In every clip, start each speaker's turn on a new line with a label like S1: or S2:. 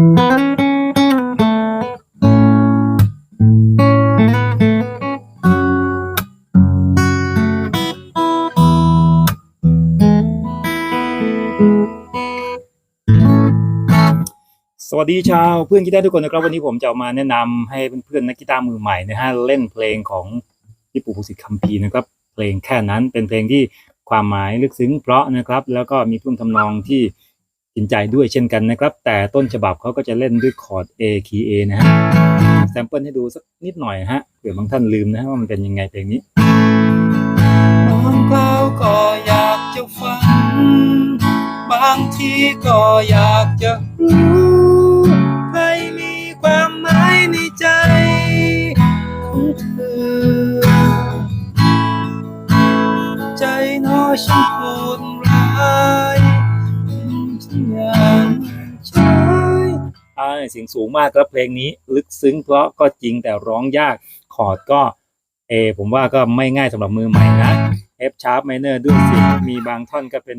S1: สวัสดีชาวเพื่อนกีตาร์ทุกคนนะครับวันนี้ผมจะามาแนะนำให้เพื่อนๆนักกีตาร์มือใหม่นะฮะเล่นเพลงของพี่ปู่ภูสิทธิ์คัมภีร์นะครับ เพลงแค่นั้นเป็นเพลงที่ความหมายลึกซึ้งเพราะนะครับ แล้วก็มีท่วงทำนองที่ กินใจด้วยเช่นกันนะครับ แต่ต้นฉบับเขาก็จะเล่นด้วยคอร์ด A key A นะฮะแซมเปิลให้ดูสักนิดหน่อยฮะเผื่อบางท่านลืมนะฮะว่ามันเป็นยังไงเพลงนี้
S2: บางคราวก็อยากจะฟัง บางทีก็อยากจะรู้ใครมีความหมายในใจของเธอ ใจน้อยฉันโหดร้าย
S1: เสียงสูงมากครับเพลงนี้ลึกซึ้งเพราะก็จริงแต่ร้องยากคอร์ดก็เอผมว่าก็ไม่ง่ายสำหรับมือใหม่นะ F sharp minor ด้วยสิมีบางท่อนก็เป็น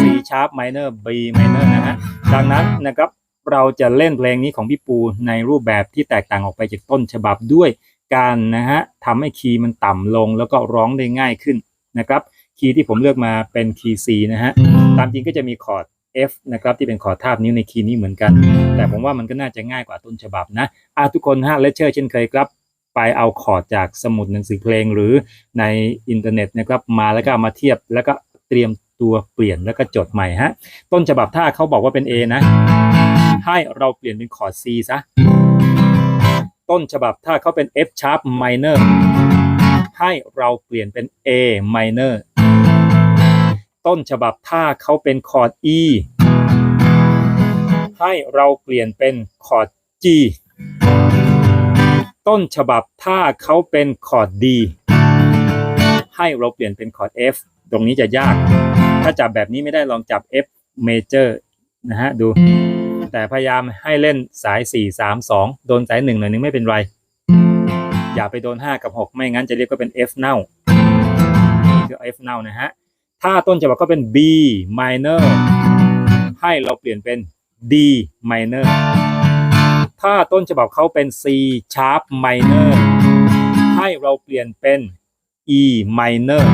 S1: C sharp minor B minor นะฮะดังนั้นนะครับเราจะเล่นเพลงนี้ของพี่ปูในรูปแบบที่แตกต่างออกไปจากต้นฉบับด้วยการนะฮะทำให้คีย์มันต่ำลงแล้วก็ร้องได้ง่ายขึ้นนะครับ คีย์ที่ผมเลือกมาเป็นคีย์ C นะฮะตามจริงก็จะมีคอร์ด F นะครับที่เป็นคอดทาบนิ้วในคีย์นี้เหมือนกัน แต่ผมว่ามันก็น่าจะง่ายกว่าต้นฉบับนะอะทุกคนฮะเลเชอร์เช่นเคยครับ ไปเอาคอร์ดจากสมุดหนังสือเพลงหรือในอินเทอร์เน็ตนะครับมาแล้วก็มาเทียบแล้วก็เตรียมตัวเปลี่ยนแล้วก็จดใหม่ฮะต้นฉบับถ้าเขาบอกว่าเป็น A นะ ให้เราเปลี่ยนเป็นคอร์ด C ซะต้นฉบับถ้าเขาเป็น F sharp minor ให้เราเปลี่ยนเป็น A minor ต้นฉบับถ้าเขาเป็นคอร์ด E ให้เราเปลี่ยนเป็นคอร์ด G ต้นฉบับถ้าเขาเป็นคอร์ด D ให้เราเปลี่ยนเป็นคอร์ด F ตรงนี้จะยาก ถ้าจับแบบนี้ไม่ได้ลองจับ F major นะฮะดู แต่พยายามให้เล่นสาย 4 3 2 โดนสาย 1 หน่อยนึงไม่เป็นไร อย่าไปโดน 5 กับ 6 ไม่งั้นจะเรียกว่าเป็น F เน่านี่คือ F เน่านะฮะ ถ้าต้นฉบับก็เป็น B minor ให้เราเปลี่ยนเป็น D minor ถ้าต้นฉบับเขาเป็น C sharp minor ให้เราเปลี่ยนเป็น E minor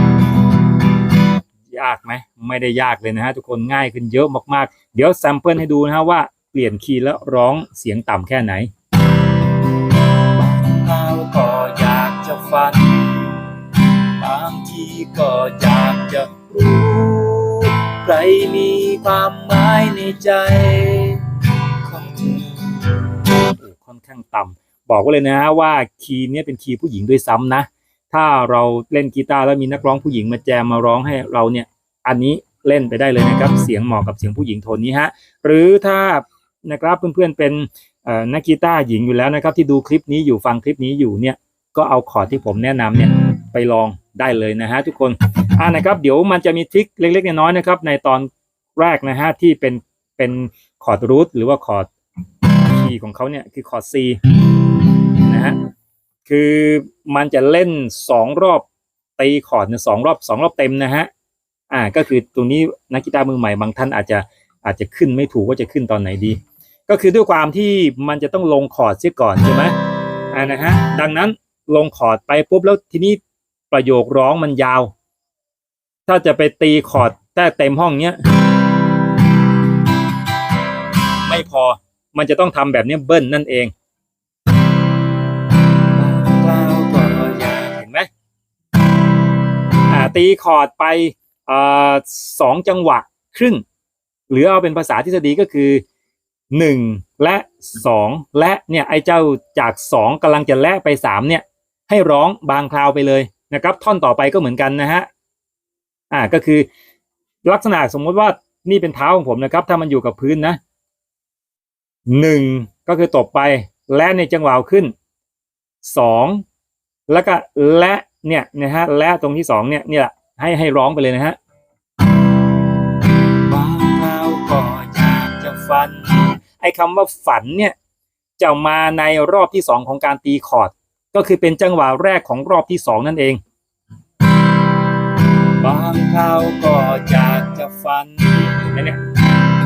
S1: ยากไหมไม่ได้ยากเลยนะฮะทุกคนง่ายขึ้นเยอะมากๆ เดี๋ยวแซมเปิลให้ดูนะฮะว่าเปลี่ยนคีย์แล้วร้องเสียงต่ำแค่ไหน
S2: บางคราวก็อยากจะฝันบางทีก็อยากจะ รู้ ใครมีความหมายในใจของเธอ
S1: โอ้ค่อนข้างต่ำบอกไว้เลยนะฮะว่าคีย์เนี้ยเป็นคีย์ผู้หญิงด้วยซ้ำนะ ถ้าเราเล่นกีตาร์แล้วมีนักร้องผู้หญิงมาแจมมาร้องให้เราเนี่ย อันนี้เล่นไปได้เลยนะครับ เสียงเหมาะกับเสียงผู้หญิงโทนนี้ฮะ หรือถ้านะครับเพื่อนๆเป็นนักกีตาร์หญิงอยู่แล้วนะครับ ที่ดูคลิปนี้อยู่ฟังคลิปนี้อยู่เนี่ยก็เอาคอร์ดที่ผมแนะนำเนี่ยไปลอง ได้เลยนะฮะทุกคนอ่านะครับเดี๋ยวมันจะมีทริคเล็กๆน้อยๆนะครับ ในตอนแรกนะฮะที่เป็นเป็นคอร์ดรูทหรือว่าคอร์ดคีย์ของเขาเนี่ยคือคอร์ด C นะฮะคือมันจะเล่นสองรอบตีคอร์ดเนี่ยสองรอบสองรอบเต็มนะฮะอ่าก็คือตรงนี้นักกีตาร์มือใหม่บางท่านอาจจะอาจจะขึ้นไม่ถูกว่าจะขึ้นตอนไหนดี ก็คือด้วยความที่มันจะต้องลงคอร์ดเสียก่อนใช่ไหมอ่านะฮะดังนั้นลงคอร์ดไปปุ๊บแล้วทีนี้ ประโยคร้องมันยาว ถ้าจะไปตีคอร์ดแต่เต็มห้องเนี้ย ไม่พอมันจะต้องทำแบบนี้เบิ้ลนั่นเองเห็นไหมตีคอร์ดไปอสองจังหวะครึ่ง หรือเอาเป็นภาษาทฤษฎีก็คือหนึ่งและสองและเนี่ยไอ้เจ้าจากสองกำลังจะแลไปสามเนี่ย ให้ร้องบางคราวไปเลย นะครับ ท่อนต่อไปก็เหมือนกันนะฮะอ่าก็คือลักษณะสมมติว่านี่เป็นเท้าของผมนะครับ ถ้ามันอยู่กับพื้นนะหนึ่งก็คือตบไปและในจังหวะขึ้นสองแล้วก็และเนี่ยนะฮะและตรงที่สองเนี่ยนี่ยให้ให้ร้องไปเลยนะฮะ
S2: บางคราวก็อยากจะฝัน
S1: ไอ้คำว่าฝันเนี่ยจะมาในรอบที่สองของการตีคอร์ด ก็คือเป็นจังหวะแรกของรอบที่สองนั่นเอง
S2: บางคราวก็อยากจะฝัน
S1: เห็นไหมเนี่ย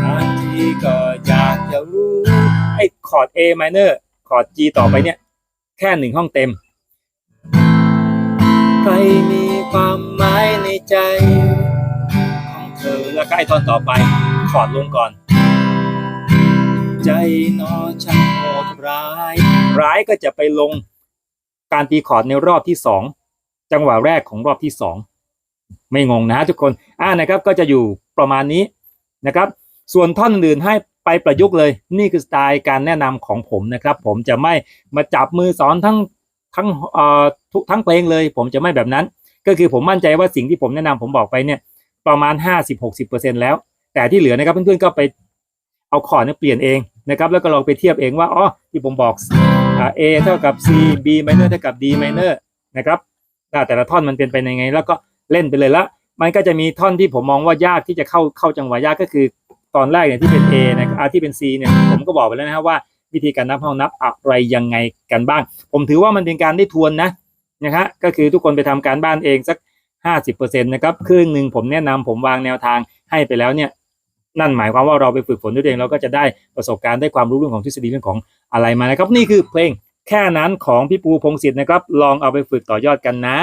S2: บางทีก็อยากจะรู้
S1: ไอ้คอร์ด A minor คอร์ด G ต่อไปเนี่ย แค่หนึ่งห้องเต็ม
S2: ใครมีความหมายในใจ
S1: ของเธอแล้วก็ไอท่อนต่อไปคอร์ดลงก่อน
S2: ใจนอช่างโหดร้าย
S1: ร้ายก็จะไปลง การตีคอร์ดในรอบที่สองจังหวะแรกของรอบที่สองไม่งงนะฮะทุกคนอ่านะครับก็จะอยู่ประมาณนี้นะครับ ส่วนท่อนอื่นให้ไปประยุกต์เลย นี่คือสไตล์การแนะนำของผมนะครับ ผมจะไม่มาจับมือสอนทั้งทั้งเอ่อทุกทั้งเพลงเลย ผมจะไม่แบบนั้น ก็คือผมมั่นใจว่าสิ่งที่ผมแนะนำผมบอกไปเนี่ยประมาณ 50-60%แล้ว แต่ที่เหลือนะครับเพื่อนๆก็ไปเอาคอร์ดเนี่ยเปลี่ยนเองนะครับแล้วก็ลองไปเทียบเองว่าอ๋อที่ผมบอก A เท่ากับ C B minor เท่ากับ D minor นะครับอ่าแต่ละท่อนมันเป็นไปยังไง แล้วก็เล่นไปเลยละมันก็จะมีท่อนที่ผมมองว่ายากที่จะเข้าเข้าจังหวะยากก็คือตอนแรกเนี่ยที่เป็น A นะครับอ่าที่เป็น C เนี่ยผมก็บอกไปแล้วนะครับว่าวิธีการนับห้องนับอะไรยังไงกันบ้าง ผมถือว่ามันเป็นการได้ทวนนะนะฮะก็คือทุกคนไปทำการบ้านเองสัก 50%นะครับครึ่งหนึ่งผมแนะนำผมวางแนวทางให้ไปแล้วเนี่ย นั่นหมายความว่าเราไปฝึกฝนด้วยเองเราก็จะได้ประสบการณ์ได้ความรู้เรื่องของทฤษฎีเรื่องของอะไรมานะครับ นี่คือเพลงแค่นั้นของพี่ปูพงศิษฐ์นะครับ ลองเอาไปฝึกต่อยอดกันนะ